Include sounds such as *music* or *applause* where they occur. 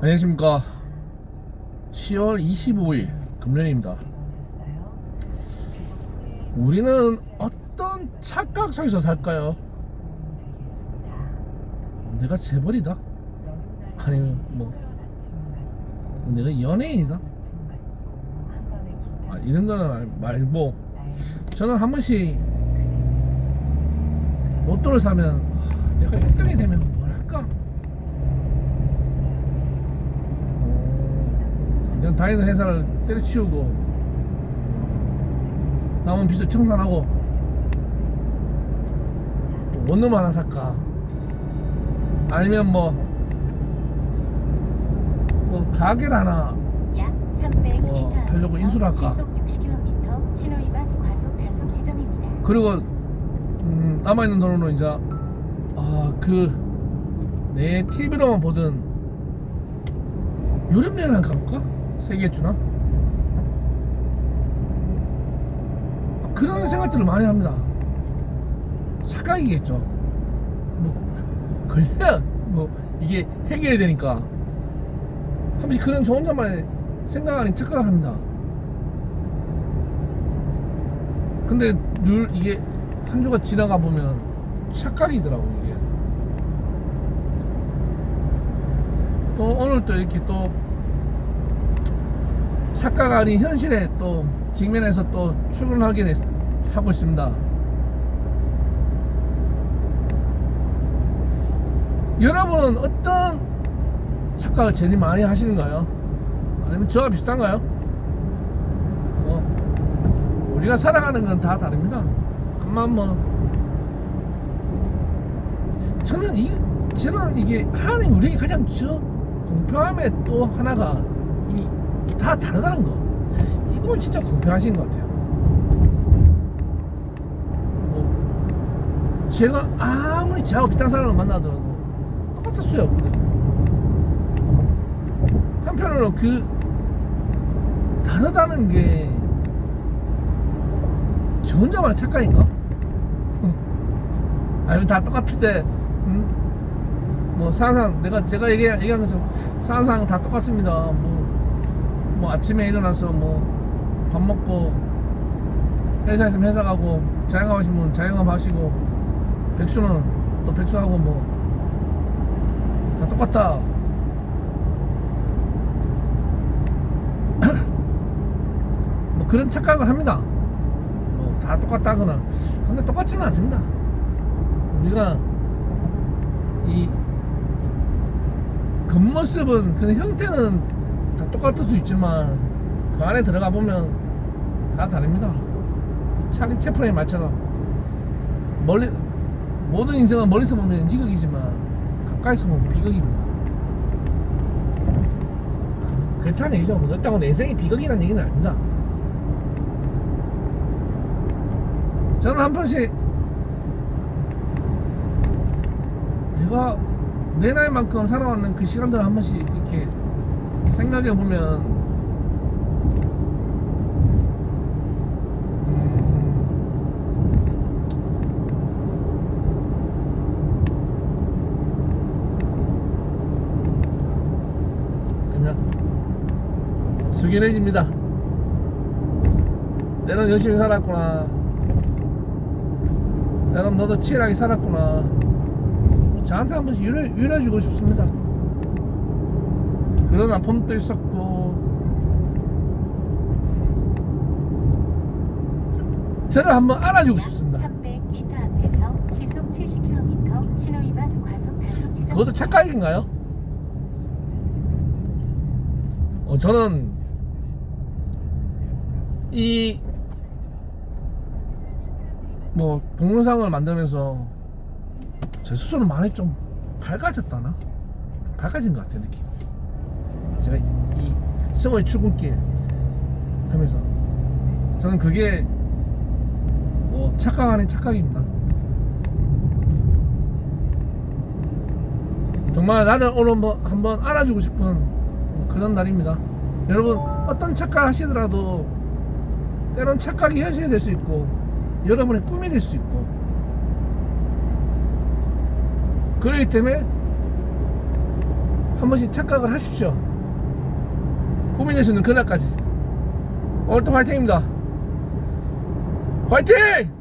안녕하십니까. 10월 25일 금요일입니다. 우리는 어떤 착각 속에서 살까요? 내가 재벌이다? 아니면 뭐 내가 연예인이다? 아, 이런 거는 말- 말고 저는 한 번씩 로또를 사면 아, 내가 1등이 되면 뭘 할까? 전 다니는 회사를 때려치우고 남은 빚을 청산하고 원룸 하나 살까 아니면 뭐, 뭐 가게를 하나 약 300m 뭐 하려고 인수를 할까? 시속 60km 신호 위반 과속 단속 지점입니다. 그리고 음, 남아있는 돈으로 이제 아그 내 TV로만 보던 유럽 여행 한번 가볼까? 세계 주나? 그런 생각들을 많이 합니다. 착각이겠죠. 뭐 걸려야 뭐 이게 해결이 되니까 한 번씩 그런 저 혼자만의 생각 아닌 착각을 합니다. 근데 늘 이게 한 주가 지나가 보면 착각이더라고 이게. 또 오늘 또 이렇게 또 착각 아닌 현실에 또 직면해서 또 출근하게 됐- 하고 있습니다. 여러분은 어떤 착각을 제일 많이 하시는가요? 아니면 저와 비슷한가요? 뭐 우리가 살아가는 건 다 다릅니다. 아마 뭐 저는 이 저는 이게 하나님 우리에게 가장 저 공평함의 또 하나가 이 다 다르다는 거. 이걸 진짜 공평하신 것 같아요. 뭐 제가 아무리 저하고 비슷한 사람을 만나더라도 똑같을 수야 없거든요. 한편으로 그 다르다는 게 저 혼자만의 착각인가? *laughs* 아니면 다 똑같은데, 음? 뭐, 사상, 내가, 제가 얘기, 얘기한 것처럼, 사상 다 똑같습니다. 뭐, 뭐, 아침에 일어나서 뭐, 밥 먹고, 회사 있으면 회사 가고, 자영업 하시면 자영업 하시고, 백수는 또 백수하고 뭐, 다 똑같다. *coughs* 뭐, 그런 착각을 합니다. 뭐 다 똑같다거나 근데 똑같지는 않습니다 우리가 이 겉모습은 그 형태는 다 똑같을 수 있지만 그 안에 들어가 보면 다 다릅니다. 찰리 채플의 말처럼 멀리 모든 인생은 멀리서 보면 희극이지만 가까이서 보면 비극입니다. 그렇다는 얘기죠. 뭐 그렇다고 내 인생이 비극이라는 얘기는 아닙니다. 저는 한 번씩 내가 내 나이만큼 살아왔는 그 시간들을 한 번씩 이렇게 생각해 보면 그냥 숙연해집니다. 내는 열심히 살았구나. 여러분 너도 치열하게 살았구나 저한테 한 번씩 위로, 위로해 주고 싶습니다 그런 아픔도 있었고 저를 한번 알아주고 싶습니다 300m 앞에서 시속 70km 신호 위반 과속 단속 지점. 그것도 착각인가요? 어, 저는 이 뭐 동영상을 만들면서 제 스스로 많이 좀 밝아졌다나? 밝아진 것 같아요 느낌. 제가 이 승호의 출근길 하면서 저는 그게 뭐 착각 아닌 착각입니다. 정말 나를 오늘 뭐 한번 알아주고 싶은 그런 날입니다. 여러분 어떤 착각 하시더라도 때론 착각이 현실이 될 수 있고 여러분의 꿈이 될 수 있고 그렇기 때문에 한 번씩 착각을 하십시오. 고민하시는 그날까지. 오늘도 화이팅입니다. 화이팅!